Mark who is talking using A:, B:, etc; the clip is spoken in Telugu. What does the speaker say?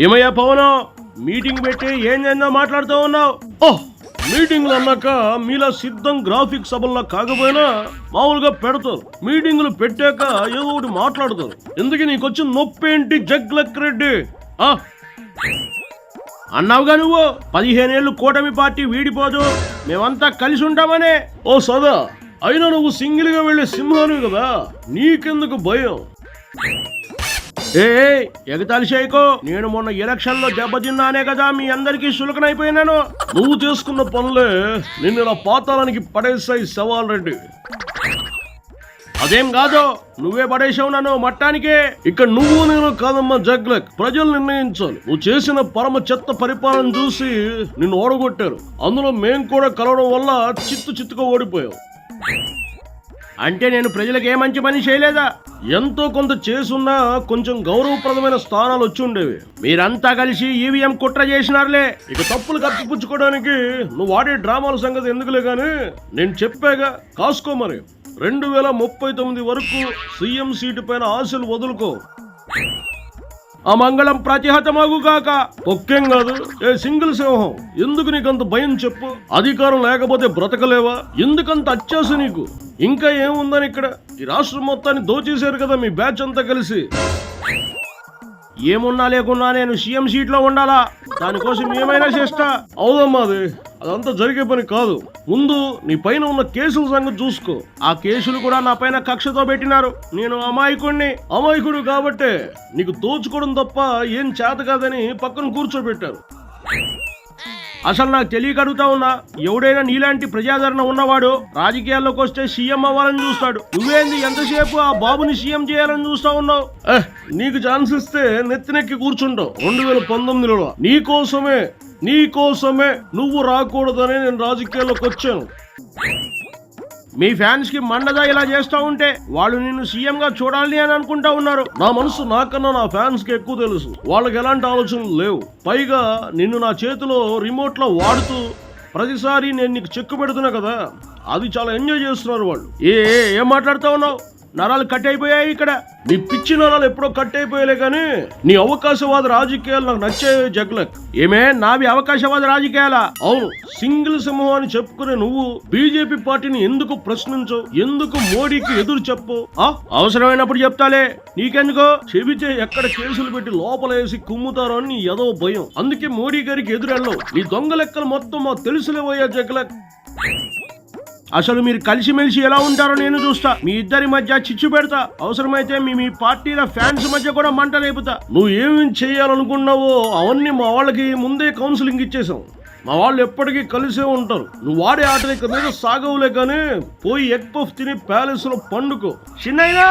A: ఏమయ్యా పవన్? మీటింగ్ పెట్టి ఏం చేద్దాం మాట్లాడుతూ ఉన్నావు? ఓహ్ మీటింగ్లు అన్నాక మీలా సిద్ధం గ్రాఫిక్ సభల్లో కాకపోయినా మామూలుగా పెడతారు మీటింగులు పెట్టాక ఏదో ఒకటి మాట్లాడతారు ఎందుకు నీకు వచ్చిన నొప్పి ఏంటి? జగ్లక్ రెడ్డి. ఆ? అన్నావుగా నువ్వు? పదిహేనేళ్ళు కూటమి పార్టీ వీడిపోదు. మేమంతా కలిసి ఉంటామనే. ఓ సదా. అయినా నువ్వు సింగిల్గా వెళ్ళే సింహానివి కదా. నీకెందుకు భయం? ఏ ఏ, ఎగతాళి చేయకో. నేను మొన్న ఎలక్షన్లో దెబ్బతిన్నానే కదా మీ అందరికీ సులకనైపోయినాను నువ్వు చేసుకున్న పనులే నిన్ను నా పాతాళానికి పడేస్తాయి సవాల్ రెడ్డి అదేం కాదు నువ్వే పడేసావు నన్ను మట్టానికే. ఇక్కడ నువ్వు నేను కాదమ్మా జగ్లక్. ప్రజలు నిర్ణయించాలి. నువ్వు చేసిన పరమ చెత్త పరిపాలన చూసి నిన్ను ఓడగొట్టారు. అందులో మేం కూడా కలవడం వల్ల చిత్తు చిత్తుగా ఓడిపోయావు. అంటే నేను ప్రజలకు ఏ మంచి పని చేయలేదా? ఎంతో కొంత చేసున్నా కొంచెం గౌరవప్రదమైన స్థానాలు వచ్చి ఉండేవి. మీరంతా కలిసి ఈవీఎం కుట్ర చేసినారులే. ఇక తప్పులు కప్పిపుచ్చుకోవడానికి నువ్వు ఆడే డ్రామాల సంగతి ఎందుకులే కానీ నేను చెప్పాగా కాసుకో మరి. రెండు వేల ముప్పై తొమ్మిది వరకు సీఎం సీటు పైన ఆశలు వదులుకో. ఆ మంగళం ప్రతిహతమగుగాక. ఒక్కేం కాదు ఏ సింగిల్ సింహం ఎందుకు నీకంత భయం చెప్పు? అధికారం లేకపోతే బ్రతకలేవా? ఎందుకంత అత్యాశ నీకు? ఇంకా ఏముందని ఇక్కడ? ఈ రాష్ట్రం మొత్తాన్ని దోచేశారు కదా మీ బ్యాచ్ అంతా కలిసి. ఏమున్నా లేకున్నా నేను సీఎం సీట్లో ఉండాలా? దానికోసం ఏమైనా చేస్తా? అవుదమ్మా అది. అదంతా జరిగే పని కాదు. ముందు నీ పైన ఉన్న కేసుల సంగతి చూసుకో. ఆ కేసులు కూడా నా పైన కక్షతో పెట్టినారు. నేను అమాయకుడిని అమాయకుడు కాబట్టే నీకు దోచుకోవడం తప్ప ఏం చేత కాదని పక్కన కూర్చోబెట్టారు. అసలు నాకు తెలియక అడుగుతా ఉన్నా ఎవడైనా నీలాంటి ప్రజాదరణ ఉన్నవాడు రాజకీయాల్లోకి వస్తే సీఎం అవ్వాలని చూస్తాడు. నువ్వేంది ఎంతసేపు ఆ బాబుని సీఎం చేయాలని చూస్తా ఉన్నావు? నీకు ఛాన్స్ ఇస్తే నెత్తినెక్కి కూర్చుంటావు. రెండు వేల పంతొమ్మిదిలో. నీ కోసమే నీ కోసమే నువ్వు రాకూడదని నేను రాజకీయాల్లోకి వచ్చాను. మీ ఫ్యాన్స్కి మండగా ఇలా చేస్తా ఉంటే వాళ్ళు నిన్ను సీఎం గా చూడాలి అని అనుకుంటా ఉన్నారు. నా మనసు నాకన్నా నా ఫ్యాన్స్కి ఎక్కువ తెలుసు. వాళ్ళకి ఎలాంటి ఆలోచనలు లేవు. పైగా నిన్ను నా చేతిలో రిమోట్లో వాడుతూ ప్రతిసారి నేను నీకు చెక్కు పెడుతున్నా కదా అది చాలా ఎంజాయ్ చేస్తున్నారు వాళ్ళు. ఏ ఏ, ఏం మాట్లాడుతా ఉన్నావు? నరాలు కట్ అయిపోయాయి ఇక్కడ. నీ పిచ్చి నరాలు ఎప్పుడో కట్ అయిపోయాయి కానీ నీ అవకాశవాద రాజకీయాలు నాకు నచ్చాయి జగ్లక్. ఏమే? నావి అవకాశవాద రాజకీయాలా? అవును. సింగిల్ సింహం అని చెప్పుకునే నువ్వు బీజేపీ పార్టీని ఎందుకు ప్రశ్నించవు? ఎందుకు మోడీకి ఎదురు చెప్పు ఆ? అవసరమైనప్పుడు చెప్తాలే. నీకెందుకో? చెబితే ఎక్కడ కేసులు పెట్టి లోపలేసి కుమ్ముతారో అని నీ ఏదో భయం. అందుకే మోడీ గారికి ఎదురెళ్ళవు. నీ దొంగ లెక్కలు మొత్తం మాకు తెలుసులే పోయా జగ్లక్. అసలు మీరు కలిసిమెలిసి ఎలా ఉంటారో నేను చూస్తా. మీ ఇద్దరి మధ్య చిచ్చు పెడతా. అవసరమైతే మీ మీ పార్టీల ఫ్యాన్స్ మధ్య కూడా మంట లేపుతా నువ్వు ఏమేమి చేయాలనుకున్నావో అవన్నీ మా వాళ్ళకి ముందే కౌన్సిలింగ్ ఇచ్చేసాం. మా వాళ్ళు ఎప్పటికీ కలిసే ఉంటారు. నువ్వు వాడే ఆటలు ఇక మీద సాగవులే కానీ పోయి ఎగ్ పఫ్ తిని ప్యాలెస్లో పండుకో. చిన్నయ్యా